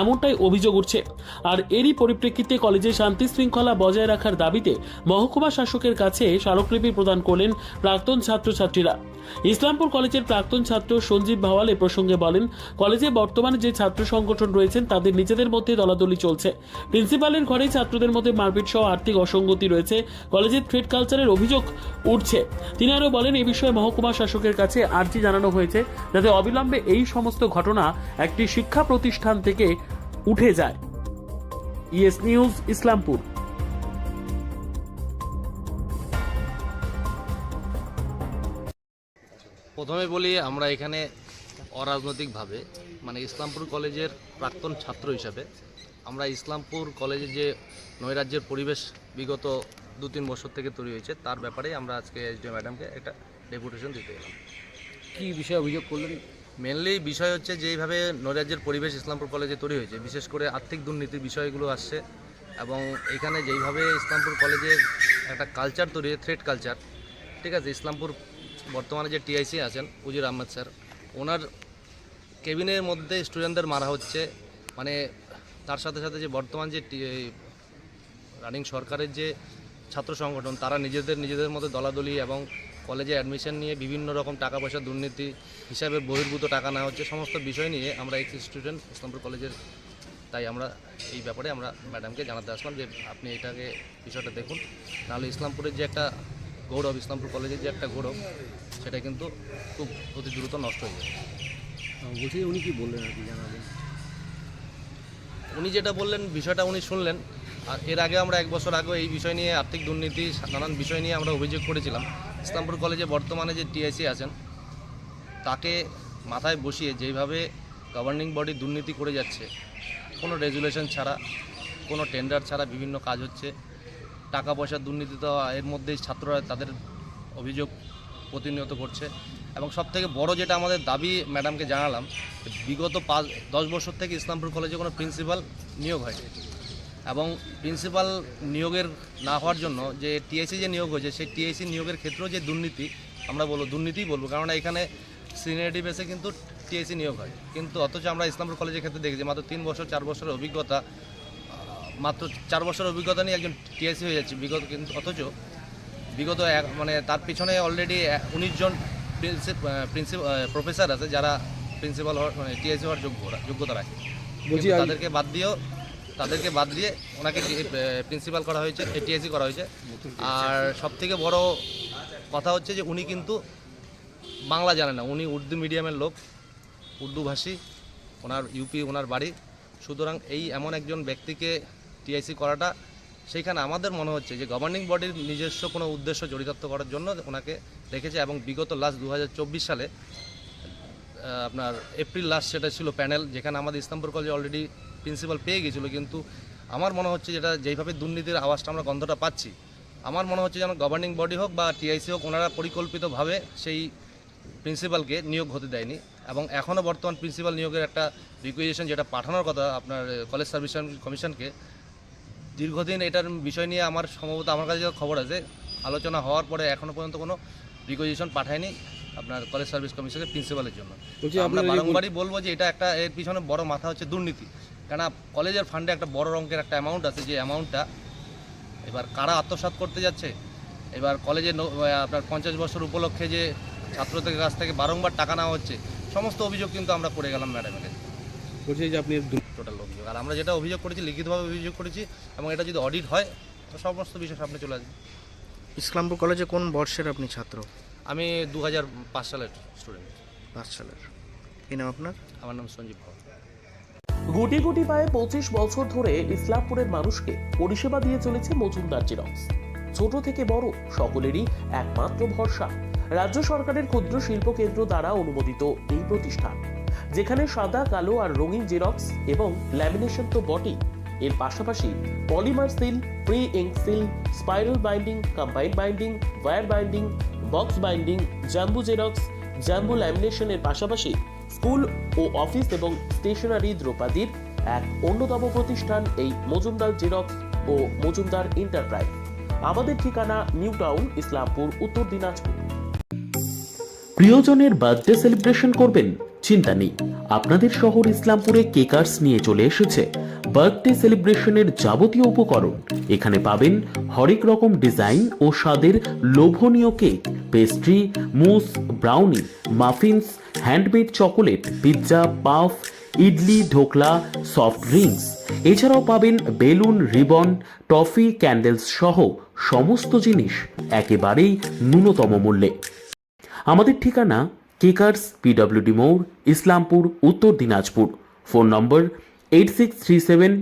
এমনটাই অভিযোগ উঠছে। আর এরই পরিপ্রেক্ষিতে কলেজে শান্তি শৃঙ্খলা বজায় রাখার দাবিতে মহকুমা শাসকের কাছে স্মারকলিপি প্রদান করলেন প্রাক্তন ছাত্রছাত্রীরা। ইসলামপুর কলেজের প্রাক্তন ছাত্র সঞ্জীব ভাওয়াল এ প্রসঙ্গে বলেন, কলেজে বর্তমানে যে ছাত্র সংগঠন রয়েছেন, তাদের নিজেদের মধ্যে দলাদলি চলছে। প্রিন্সিপালের ঘরেই ছাত্রদের মধ্যে মারপিট সহ আর্থিক অসঙ্গতি রয়েছে। কলেজের থ্রেড কালচারের অভিযোগ উঠছে। তিনি আরও বলেন এই বিষয়ে মহকুমা শাসকের কাছে আর্জি জানানো হয়েছে, যাতে অবিলম্বে এই সমস্ত ঘটনা একটি শিক্ষা প্রতিষ্ঠান থেকে উঠে যায়। ES news Islampur. প্রথমে বলি আমরা এখানে অরাজনৈতিকভাবে মানে ইসলামপুর কলেজের প্রাক্তন ছাত্র হিসাবে আমরা ইসলামপুর কলেজে যে নৈরাজ্যের পরিবেশ বিগত দু তিন বছর থেকে তৈরি হয়েছে তার ব্যাপারে আমরা আজকে এসডিও ম্যাডামকে একটা ডেপুটেশন দিতে গেলাম কী বিষয়ে অভিযোগ করলেন? মেনলি বিষয় হচ্ছে যেইভাবে নৈরাজ্যের পরিবেশ ইসলামপুর কলেজে তৈরি হয়েছে। বিশেষ করে আর্থিক দুর্নীতির বিষয়গুলো আসছে এবং এখানে যেইভাবে ইসলামপুর কলেজের একটা কালচার তৈরি থ্রেড কালচার ঠিক আছে? ইসলামপুর বর্তমানে যে টিআইসি আছেন, উজির আহমেদ স্যার, ওনার কেবিনের মধ্যে স্টুডেন্টদের মারা হচ্ছে। মানে তার সাথে সাথে যে বর্তমান যে রানিং সরকারের যে ছাত্র সংগঠন, তারা নিজেদের নিজেদের মধ্যে দলাদলি এবং কলেজে অ্যাডমিশন নিয়ে বিভিন্ন রকম টাকা পয়সা দুর্নীতি হিসাবে বহির্ভূত টাকা নেওয়া হচ্ছে সমস্ত বিষয় নিয়ে আমরা এক্স স্টুডেন্ট ইসলামপুর কলেজের তাই আমরা এই ব্যাপারে আমরা ম্যাডামকে জানাতে আসলাম যে আপনি এটাকে বিষয়টা দেখুন। নাহলে ইসলামপুরের যে একটা গৌরব ইসলামপুর কলেজের যে একটা গৌরব সেটা কিন্তু খুব অতি দ্রুত নষ্ট হয়ে যাবে। বলছি উনি কি বললেন আর কি জানাবেন? উনি যেটা বললেন বিষয়টা উনি শুনলেন। আর এর আগে আমরা এক বছর আগে এই বিষয় নিয়ে আর্থিক দুর্নীতি নানান বিষয় নিয়ে আমরা অভিযোগ করেছিলাম। ইসলামপুর কলেজে বর্তমানে যে টিআইসি আছেন, তাকে মাথায় বসিয়ে যেইভাবে গভর্নিং বডি দুর্নীতি করে যাচ্ছে, কোনো রেজুলেশন ছাড়া, কোনো টেন্ডার ছাড়া বিভিন্ন কাজ হচ্ছে টাকা পয়সার দুর্নীতি তো এর মধ্যেই ছাত্ররা তাদের অভিযোগ প্রতিনিয়ত করছে। এবং সব থেকে বড় যেটা আমাদের দাবি ম্যাডামকে জানালাম, বিগত পাঁচ, দশ বছর থেকে ইসলামপুর কলেজে কোনো প্রিন্সিপাল নিয়োগ হয়নি। এবং প্রিন্সিপাল নিয়োগের না হওয়ার জন্য যে টিআইসি যে নিয়োগ হয়েছে সেই টিআইসি নিয়োগের ক্ষেত্রেও যে দুর্নীতি আমরা বলব দুর্নীতিই বলব। কারণ এখানে সিনিয়রিটি বেসে কিন্তু টিআইসি নিয়োগ হয়। কিন্তু অথচ আমরা ইসলামপুর কলেজের ক্ষেত্রে দেখেছি মাত্র তিন বছর চার বছরের অভিজ্ঞতা মাত্র চার বছরের অভিজ্ঞতা নিয়ে একজন টিআইসি হয়ে যাচ্ছে। বিগত কিন্তু অথচ বিগত এক মানে তার পিছনে অলরেডি উনিশ জন প্রিন্সিপাল প্রফেসর আছে যারা প্রিন্সিপাল হওয়ার মানে টিআইসি হওয়ার যোগ্য যোগ্যতা রাখে। তাদেরকে বাদ দিয়েও তাদেরকে বাদ দিয়ে ওনাকে প্রিন্সিপাল করা হয়েছে টিআইসি করা হয়েছে। আর সব থেকে বড় কথা হচ্ছে যে উনি কিন্তু বাংলা জানে না। উনি উর্দু মিডিয়ামের লোক, উর্দুভাষী, ওনার ইউপি ওনার বাড়ি। সুতরাং এই এমন একজন ব্যক্তিকে টিআইসি করাটা, সেইখানে আমাদের মনে হচ্ছে যে গভর্নিং বডির নিজস্ব কোনো উদ্দেশ্য চরিতার্থ করার জন্য ওনাকে রেখেছে এবং বিগত লাস্ট দু হাজার চব্বিশ সালে আপনার এপ্রিল লাস্ট সেটা ছিল প্যানেল যেখানে আমাদের ইসলামপুর কলেজে অলরেডি প্রিন্সিপাল পেয়ে গেছিল কিন্তু আমার মনে হচ্ছে যেটা যেইভাবে দুর্নীতির আওয়াজটা আমরা গন্ধটা পাচ্ছি আমার মনে হচ্ছে যেন গভর্নিং বডি হোক বা টিআইসি হোক ওনারা পরিকল্পিতভাবে সেই প্রিন্সিপালকে নিয়োগ হতে দেয়নি এবং এখনও বর্তমান প্রিন্সিপাল নিয়োগের একটা রিকুইজেশন যেটা পাঠানোর কথা আপনার কলেজ সার্ভিস কমিশনকে দীর্ঘদিন এটার বিষয় নিয়ে আমার সম্ভবত আমার কাছে খবর আছে আলোচনা হওয়ার পরে এখনও পর্যন্ত কোনো রিকুইজেশন পাঠায়নি আপনার কলেজ সার্ভিস কমিশনের প্রিন্সিপালের জন্য। আমরা বারংবারই বলব যে এটা একটা এর পিছনে বড় মাথা হচ্ছে দুর্নীতি। কেন কলেজের ফান্ডে একটা বড় অঙ্কের একটা অ্যামাউন্ট আছে যে অ্যামাউন্টটা এবার কারা আত্মসাৎ করতে যাচ্ছে? এবার কলেজে আপনার পঞ্চাশ বছর উপলক্ষে যে ছাত্রদের কাছ থেকে বারংবার টাকা নেওয়া হচ্ছে সমস্ত অভিযোগ কিন্তু আমরা করে গেলাম ম্যাডামের বলছি যে আপনি টোটাল অভিযোগ। আর আমরা যেটা অভিযোগ করেছি লিখিতভাবে অভিযোগ করেছি এবং এটা যদি অডিট হয় তো সমস্ত বিষয় সামনে চলে আসবে। ইসলামপুর কলেজে কোন বর্ষের আপনি ছাত্র? আমি দু হাজার পাঁচ সালের স্টুডেন্ট পাঁচ সালের। কি নাম আপনার? আমার নাম সঞ্জীব ভর গুটি গুটি পায়ে পঁচিশ বছর ধরে ইসলামপুরের মানুষকে পরিষেবা দিয়ে চলেছে মজুমদার জেরক্স। ছোট থেকে বড় সকলেরই একমাত্র ভরসা। রাজ্য সরকারের ক্ষুদ্র শিল্প কেন্দ্র দ্বারা অনুমোদিত এই প্রতিষ্ঠান, যেখানে সাদা, কালো আর রঙিন জেরক্স এবং ল্যামিনেশন তো বটেই। এর পাশাপাশি polymer seal pre ink seal, spiral binding combined binding, wire binding, box binding, jumbo Xerox jumbo ল্যামিনেশনের পাশাপাশি স্কুল ও অফিস এবং স্টেশনারি দ্রৌপদীর এক অন্যতম প্রতিষ্ঠান এই মজুমদার জেরক্স ও মজুমদার এন্টারপ্রাইজ আমাদের ঠিকানা নিউ টাউন, ইসলামপুর, উত্তর দিনাজপুর। প্রিয়জনের বার্থডে সেলিব্রেশন করবেন চিন্তা নেই আপনাদের শহর ইসলামপুরে কেকার্স নিয়ে চলে এসেছে। বার্থডে সেলিব্রেশনের যাবতীয় উপকরণ। এখানে পাবেন হরেক রকম ডিজাইন ও স্বাদের লোভনীয় cake, pastry, mousse, brownie, muffins, handmade chocolate, pizza, puff, idli, dhokla, soft drinks. এছাড়াও পাবেন বেলুন, রিবন, টফি, ক্যান্ডেলস সহ সমস্ত জিনিস একেবারেই ন্যূনতম মূল্যে। আমাদের ঠিকানা কেকার্স, পিডব্লিউডি মোড়, Islampur, Uttar Dinajpur. Phone number eight six three seven